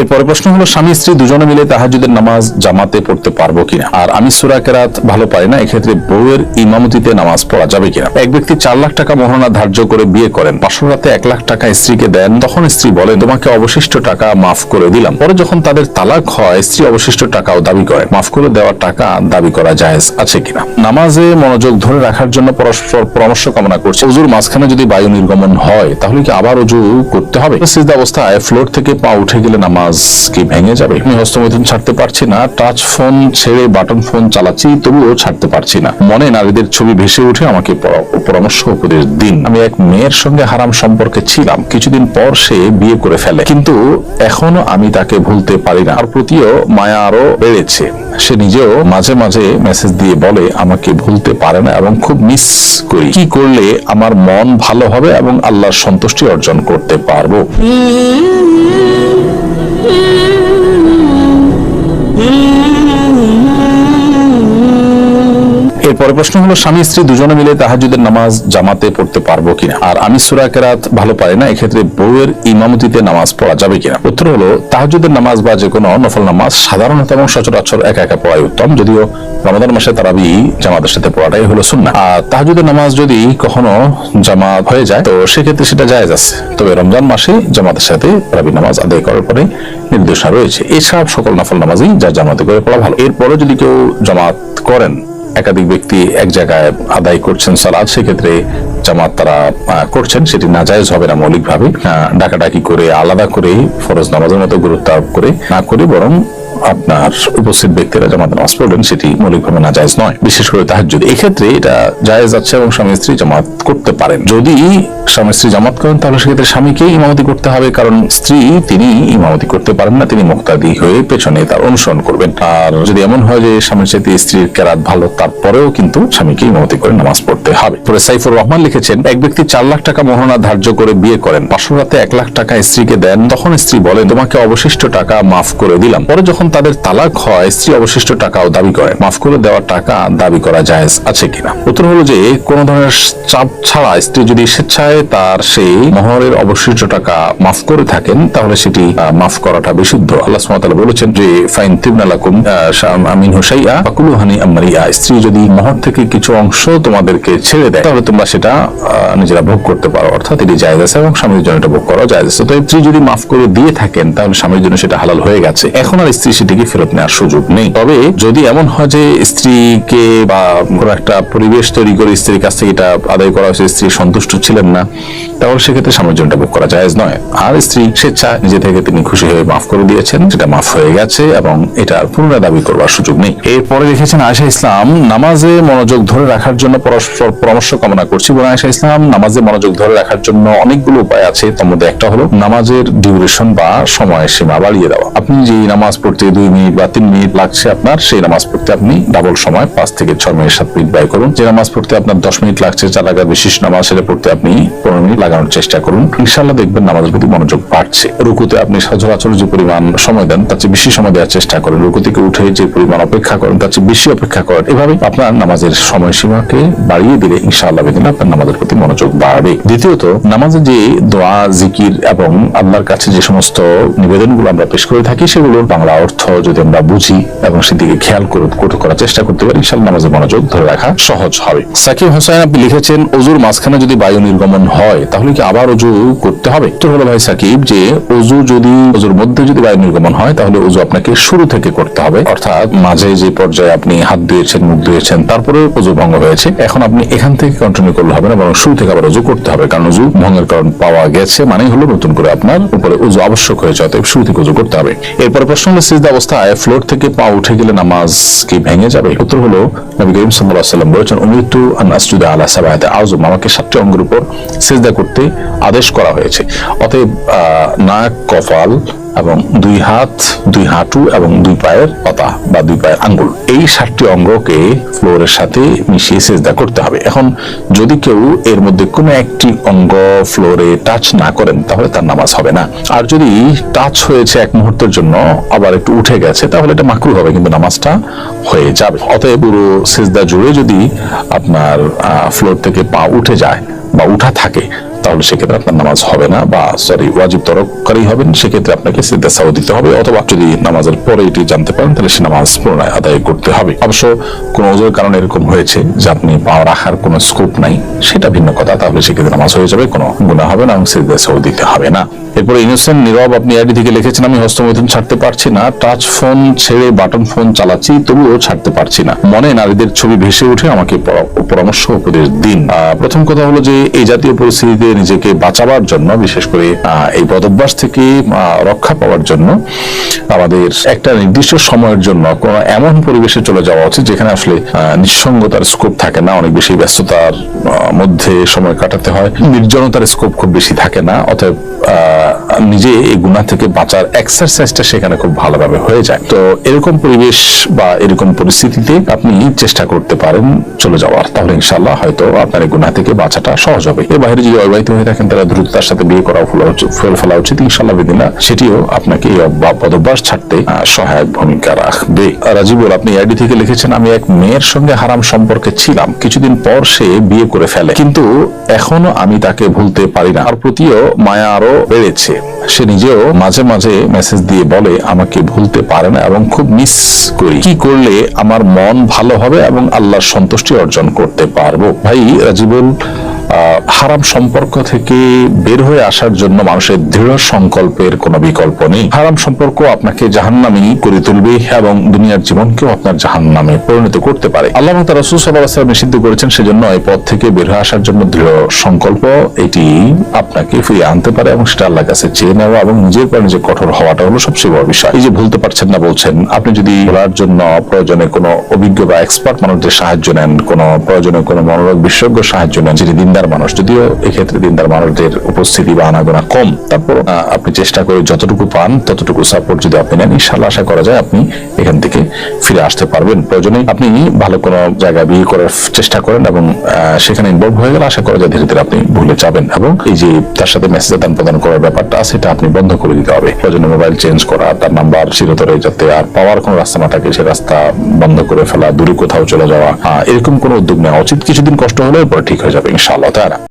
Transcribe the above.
এরপরে প্রশ্ন হলো, স্বামী স্ত্রী দুজনে মিলে তাহাজুদের নামাজ জামাতে পড়তে পারব কিনা? আর আমি সুরা কেরাত ভালো পারি না, এক্ষেত্রে বউয়ের ইমামতিতে নামাজ পড়া যাবে কিনা? এক ব্যক্তি চার লাখ টাকা মহানা ধার্য করে বিয়ে করেন পাঁচশো রাতে এক লাখ টাকা স্ত্রীকে দেন, তখন স্ত্রী বলেন তোমাকে অবশিষ্ট টাকা মাফ করে দিলাম। পরে যখন তাদের তালাক হয়, স্ত্রী অবশিষ্ট টাকাও দাবি করে। মাফ করে দেওয়া টাকা দাবি করা জায়েজ আছে কিনা? নামাজে মনোযোগ ধরে রাখার জন্য পরস্পর পরামর্শ কামনা করছে। উজুর মাঝখানে যদি বায়ু নির্গমন হয়, তাহলে কি আবার উজু করতে হবে? সিজদা অবস্থায় ফ্লোর থেকে পা উঠে গেলে নামাজ কি ভেঙে যাবে? আমি হস্তমৈথুন ছাড়তে পারছি না টাচ ফোন ছেড়ে বাটন ফোন চালাচ্ছি, তবুও ছাড়তে পারছি না। মনে নারীদের ছবি ভেসে উঠে আমাকে পরামর্শ উপদেশ দিন। আমি এক মেয়ের সঙ্গে হারাম সম্পর্কে ছিলাম, কিছুদিন পর সে বিয়ে করে ফেলে। কিন্তু এখনও আমি তাকে ভুলতে পারি না। আর প্রতিও মায়া আরও বেড়েছে। সে নিজেও মাঝে মাঝে মেসেজ দিয়ে বলে, আমাকে ভুলতে পারে না এবং খুব মিস করি। কি করলে আমার মন ভালো হবে এবং আল্লাহর সন্তুষ্টি অর্জন করতে পারব? you. এরপরে প্রশ্ন হলো, স্বামী, স্ত্রী দুজনে মিলে তাহাজুদের নামাজ জামাতে পড়তে পারব কিনা? আর আমি সুরা কেরাত ভালো পারি না, এক্ষেত্রে বউয়ের ইমামতিতে নামাজ পড়া যাবে কিনা? উত্তর হলো তাহাজুদের নামাজ বা যে কোনো নফল নামাজ সাধারণত এবং সচরাচর একা একা পড়াই উত্তম, যদিও রমাদান মাসে তারাবি জামাতের সাথে পড়াটাই হলো সুন্না আর তাহাজুদের নামাজ যদি কখনো জামাত হয়ে যায়, তো সেক্ষেত্রে সেটা জায়েজ আছে। তবে রমজান মাসে জামাতের সাথে তারাবি নামাজ আদায় করার পরে নির্দেশনা রয়েছে। এসব সকল নফল নামাজই যা জামাতে করে পড়া ভালো। এরপরে যদি কেউ জামাত করেন একাধিক ব্যক্তি এক জায়গায় আদায় করছেন সালাদ, সেক্ষেত্রে জামাত তারা করছেন। সেটি না নাজায়েজ হবে না মৌলিকভাবে। ডাকাডাকি করে, আলাদা করে ফরজ নামাজের মতো গুরুত্ব আরোপ করে না করে, বরং আপনার উপস্থিত ব্যক্তিরা জামাত নামাজ পড়বেন সেটি মৌলিকভাবে নাজায়েজ নয়। বিশেষ করে তাহার যদি এক্ষেত্রে এটা জায়েজ আছে এবং স্বামী স্ত্রী জামাত করতে পারেন। যদি স্বামী স্ত্রী জামাত করেন, তাহলে সেক্ষেত্রে স্বামীকে ইমামতি করতে হবে, কারণ স্ত্রী তিনি ইমামতি করতে পারেন না, তিনি মুক্তাদি হয়ে পেছনে তার অনুসরণ করবেন। আর যদি এমন হয় যে স্বামীর চাইতে স্ত্রীর কেরাত ভালো, তারপরেও কিন্তু স্বামীকে ইমামতি করে নামাজ পড়তে হবে। পরে সাইফুর রহমান লিখেছেন, এক ব্যক্তি চার লাখ টাকা মহানা ধার্য করে বিয়ে করেন, পাঁচশো রাতে এক লাখ টাকা স্ত্রীকে দেন, তখন স্ত্রী বলে, তোমাকে অবশিষ্ট টাকা মাফ করে দিলাম। পরে যখন তাদের তালাক হয়, স্ত্রী অবশিষ্ট টাকাও দাবি করে। মাফ করে দেওয়া টাকা দাবি করা জায়েজ আছে কিনা? উত্তর হলো যে, কোন ধরনের চাপ ছাড়া স্ত্রী যদি স্বেচ্ছায় তার সেই মহরের অবশিষ্ট টাকা মাফ করে থাকেন, তাহলে সেটি মাফ করাটা বিশুদ্ধ। আল্লাহ বলেছেন যে, ফাইন তিবনালাকুম আমিন হুসাইয়া হানি আমারিয়া স্ত্রী যদি মহর থেকে কিছু অংশ তোমাদেরকে ছেড়ে দেয়, তাহলে তোমরা সেটা নিজেরা ভোগ করতে পারো। অর্থাৎ এটি জায়েজ আছে এবং স্বামীর জন্য এটা ভোগ করা আছে। তো স্ত্রী যদি মাফ করে দিয়ে থাকেন, তাহলে স্বামীর জন্য সেটা হালাল হয়ে গেছে। এখন আর স্ত্রী সেটিকে ফেরত নেওয়ার সুযোগ নেই। তবে যদি এমন হয় যে স্ত্রীকে বা কোনো একটা পরিবেশ তৈরি করে স্ত্রীর কাছ থেকে এটা আদায় করা হয়েছে, স্ত্রী সন্তুষ্ট ছিলেন না, তাহলে সেক্ষেত্রে স্বামীর জন্য ভোগ করা জায়েজ নয়। আর স্ত্রী স্বেচ্ছা, নিজে থেকে তিনি খুশি হয়ে মাফ করে দিয়েছেন, সেটা মাফ হয়ে গেছে এবং এটা পুনরায় দাবি করবার সুযোগ নেই। এরপরে লিখেছেন আয়সা ইসলাম, নামাজে মনোযোগ ধরে রাখার জন্য পরস্পর পরামর্শ কামনা করছি বলে আয়সা ইসলাম, নামাজে মনোযোগ ধরে রাখার জন্য অনেকগুলো উপায় আছে। তার মধ্যে একটা হলো, নামাজের ডিউরেশন বা সময় সীমা বাড়িয়ে দেওয়া। আপনি যে নামাজ পড়তে দুই মিনিট বা তিন মিনিট লাগছে আপনার, সেই নামাজ পড়তে আপনি ডাবল সময় পাঁচ থেকে ছয় মিনিট, সাত মিনিট ব্যয় করুন। যে নামাজ পড়তে আপনার দশ মিনিট লাগছে, চার রাখা বিশেষ নামাজ সেটা পড়তে আপনি পনেরো মিনিট লাগানোর চেষ্টা করুন। ইনশাল্লাহ দেখবেন নামাজের প্রতি মনোযোগ বাড়ছে। রুকুতে আপনি সচরাচর যে পরিমাণ সময় দেন, তার চেয়ে বেশি সময় দেওয়ার চেষ্টা করেন। রুকু থেকে উঠে যে পরিমাণ অপেক্ষা করেন, তার চেয়ে বেশি অপেক্ষা করেন। এভাবে আপনার নামাজের সময়সীমাকে বাড়িয়ে দিলে ইনশাআল্লাহ বেদিন আপনার নামাজের প্রতি মনোযোগ বাড়বে। দ্বিতীয়ত, নামাজে যে দোয়া, জিকির এবং আল্লাহর কাছে যে সমস্ত নিবেদনগুলো আমরা পেশ করে থাকি সেগুলোর বাংলা অর্থ যদি আমরা বুঝি এবং সেদিকে খেয়াল করে করে করার চেষ্টা করতে পারি ইনশাআল্লাহ নামাজের মনোযোগ ধরে রাখা সহজ হবে। সাকিব হোসেন, আপনি লিখেছেন অজুর মাঝখানে যদি বায়ু নির্গমন হয়, তাহলে কি আবার অজু করতে হবে? তো হলো ভাই সাকিব যে অজু যদি অজুর মধ্যে যদি বায়ু নির্গমন হয়, তাহলে অজু আপনাকে শুরু থেকে করতে হবে। অর্থাৎ মাঝে যে পর্যায়ে আপনি হাত ধুয়েছেন মুখ ধুয়েছেন তারপরে অজু ভঙ্গ হয়েছে। এখন আপনি এখান থেকে কন্টিনিউ করলে হবে না, বরং শুরু থেকে আবার অজু করতে হবে। কারণ অজু ভঙ্গের কারণ পাওয়া গেছে, মানেই হলো নতুন করে আপনার উপরে উজু আবশ্যক হয়েছে, অতএব শুরু থেকে উজু করতে হবে। এরপরে প্রশ্ন হলো সিজদা অবস্থায় ফ্লোর থেকে পা উঠে গেলে নামাজ কি ভেঙে যাবে? উত্তর হলো, নবী করিম আলাইহি সাল্লাম বলেছেন উমিতু আন আসজুদা আলা সাবাতে আউযু আমাকে সাতটি অঙ্গের উপর সিজদা করতে আদেশ করা হয়েছে। অতএব নাক, কপাল এবং দুই হাত, দুই হাঁটু এবং দুই পায়ের পাতা বা দুই পায়ের আঙ্গুল। এই সাতটি অঙ্গকে ফ্লোরের সাথে মিশিয়ে সেজদা করতে হবে। এখন যদি কেউ এর মধ্যে কোনো একটি অঙ্গ ফ্লোরে টাচ না করেন, তাহলে তার নামাজ হবে না। আর যদি টাচ হয়েছে এক মুহূর্তের জন্য, আবার একটু উঠে গেছে, তাহলে এটা মাকরু হবে, কিন্তু নামাজটা হয়ে যাবে। অতএব পুরো সেজদা জুড়ে যদি আপনার ফ্লোর থেকে পা উঠে যায় বা উঠা থাকে তাহলে সেক্ষেত্রে আপনার নামাজ হবে না বা সরি ওয়াজিব তরকারি হবেন সেক্ষেত্রে আপনাকে সিদ্ধা সাউ দিতে হবে অথবা যদি নামাজের পরে এটি জানতে পারেন, তাহলে সে নামাজ পুনরায় আদায় করতে হবে। অবশ্য কোনো ওজোর কারণে এরকম হয়েছে যে আপনি পা রাখার কোনো স্কোপ নাই, সেটা ভিন্ন কথা, তাহলে সেক্ষেত্রে নামাজ হয়ে যাবে, কোনো গুণা হবে না এবং সিদ্ধা সাউ দিতে হবে না। এরপরে ইনোসেন্ট নীরব, আপনি আইডি থেকে লিখেছেন, আমি হস্তমৈথুন ছাড়তে পারছি না টাচ ফোন ছেড়ে বাটন ফোন চালাচ্ছি, তবুও ছাড়তে পারছি না। মনে নারীদের ছবি ভেসে উঠে আমাকে পরামর্শ উপদেশ দিন। প্রথম কথা হলো যে, এই জাতীয় পরিস্থিতিতে নিজেকে বাঁচাবার জন্য, বিশেষ করে এই বদভ্যাস থেকে রক্ষা পাওয়ার জন্য আমাদের একটা নির্দিষ্ট সময়ের জন্য কোনো এমন পরিবেশে চলে যাওয়া উচিত যেখানে আসলে নিঃসঙ্গতার স্কোপ থাকে না, অনেক বেশি ব্যস্ততার মধ্যে সময় কাটাতে হয়। নির্জনতার স্কোপ খুব বেশি থাকে না, অতএব নিজে এই গুণা থেকে বাঁচার এক্সারসাইজটা সেখানে খুব ভালোভাবে হয়ে যায়। তো এরকম পরিবেশ বা এরকম পরিস্থিতিতে আপনি চেষ্টা করতে পারেন চলে যাওয়ার। তাহলে ইনশাল্লাহ হয়তো আপনার এই গুণা থেকে বাঁচাটা সহজ হবে। এর বাইরে যদি অবিবাহিত হয়ে থাকেন, তারা দ্রুততার সাথে বিয়ে করা ফেলা ফেলে উচিত। ইনশাল্লাহ বিদিনা সেটিও আপনাকে এই পদভ্যাস ছাড়তে সহায়ক ভূমিকা রাখবে। রাজীবুল, আপনি আইডি থেকে লিখেছেন, আমি এক মেয়ের সঙ্গে হারাম সম্পর্কে ছিলাম। কিছুদিন পর সে বিয়ে করে ফেলে। কিন্তু এখনও আমি তাকে ভুলতে পারি না। আর প্রতিও মায়া আরও বেড়েছে। সে নিজেও মাঝে মাঝে মেসেজ দিয়ে বলে, আমাকে ভুলতে পারে না এবং খুব মিস করি। কি করলে আমার মন ভালো হবে এবং আল্লাহর সন্তুষ্টি অর্জন করতে পারব? ভাই, রাজীবুল হারাম সম্পর্ক থেকে বের হয়ে আসার জন্য মানুষের দৃঢ় সংকল্পের কোনো বিকল্প নেই। হারাম সম্পর্ক আপনাকে জাহান্নামি করে তুলবে এবং দুনিয়ার জীবনকেও আপনার জাহান্নামে পরিণত করতে পারে। আল্লাহ তার রসুল নিষিদ্ধ করেছেন, সেজন্য এই পথ থেকে বের হয়ে আসার জন্য দৃঢ় সংকল্প এটি আপনাকে ফিরিয়ে আনতে পারে এবং সেটা আল্লাহ কাছে চেয়ে নেওয়া এবং নিজের পর নিজে কঠোর হওয়াটা হলো সবচেয়ে বড় বিষয়। এই যে ভুলতে পারছেন না বলছেন, আপনি যদি ভোলার জন্য প্রয়োজনে কোনো অভিজ্ঞ বা এক্সপার্ট মানুষদের সাহায্য নেন, কোনো প্রয়োজনে কোনো মনোরোগ বিশেষজ্ঞ সাহায্য নেন, যিনি দিনদার মানুষ। যদিও এক্ষেত্রে দিনদার মানুষদের উপস্থিতি বা আনাগোনা কম তারপর আপনি চেষ্টা করে যতটুকু পান, ততটুকু সাপোর্ট যদি আপনি নেন ইনশাল্লাহ আশা করা যায় আপনি এখান থেকে ফিরে আসতে পারবেন। প্রয়োজনে আপনি ভালো কোনো জায়গায় বিয়ে করার চেষ্টা করেন এবং সেখানে ইনভলভ হয়ে গেলে আশা করা যায় ধীরে ধীরে আপনি ভুলে যাবেন এবং এই যে তার সাথে মেসেজ আদান প্রদান করার ব্যাপারটা সেটা আপনি বন্ধ করে দিতে হবে। প্রয়োজনে মোবাইল চেঞ্জ করা, তার নাম্বার চিরতরে যাতে আর পাওয়ার কোনো রাস্তা না থাকে, সে রাস্তা বন্ধ করে ফেলা, দূরে কোথাও চলে যাওয়া এরকম কোনো উদ্যোগ নেওয়া উচিত। কিছুদিন কষ্ট হলে এরপর ঠিক হয়ে যাবে ইনশাআল্লাহ। তারা